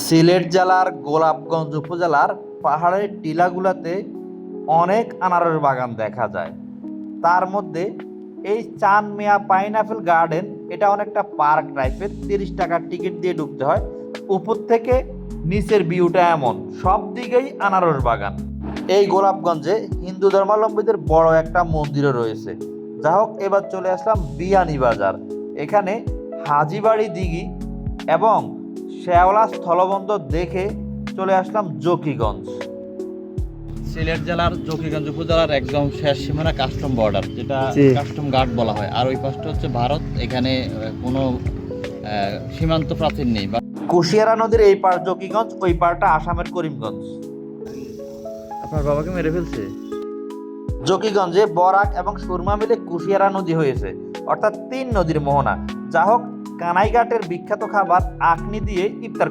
সিলেট জেলার গোলাপগঞ্জ উপজেলার পাহাড়ের টিলাগুলাতে অনেক আনারস বাগান দেখা যায়। তার মধ্যে এই চান মিয়া পাইনাপেল গার্ডেন, এটা অনেকটা পার্ক টাইপের, তিরিশ টাকার টিকিট দিয়ে ঢুকতে হয়। উপর থেকে নিচের ভিউটা এমন, সব দিকেই আনারস বাগান। এই গোলাপগঞ্জে হিন্দু ধর্মাবলম্বীদের বড় একটা মন্দিরও রয়েছে। যা হোক, এবার চলে আসলাম বিয়ানী বাজার এখানে হাজিবাড়ি দিঘি এবং শেওলা স্থলবন্দর দেখে চলে আসলাম জকিগঞ্জ। সিলেট জেলার জকিগঞ্জ উপজেলার একদম শেষ সীমানা কাস্টম বর্ডার যেটা। কাস্টম গার্ড বলা হয়। আর ওই পাশটা হচ্ছে ভারত এখানে কোনো সীমান্ত প্রাচীর নেই। কুশিয়ারা নদীর এই পার জকিগঞ্জ ওই পারটা আসামের করিমগঞ্জ। আপনার বাবাকে মেরে ফেলছে? জকিগঞ্জে বরাক এবং সুরমা মিলে কুশিয়ারা নদী হয়েছে অর্থাৎ তিন নদীর মোহনা। যা হোক কানাইঘাটের বিখ্যাত খাবার আকনি দিয়ে ইফতার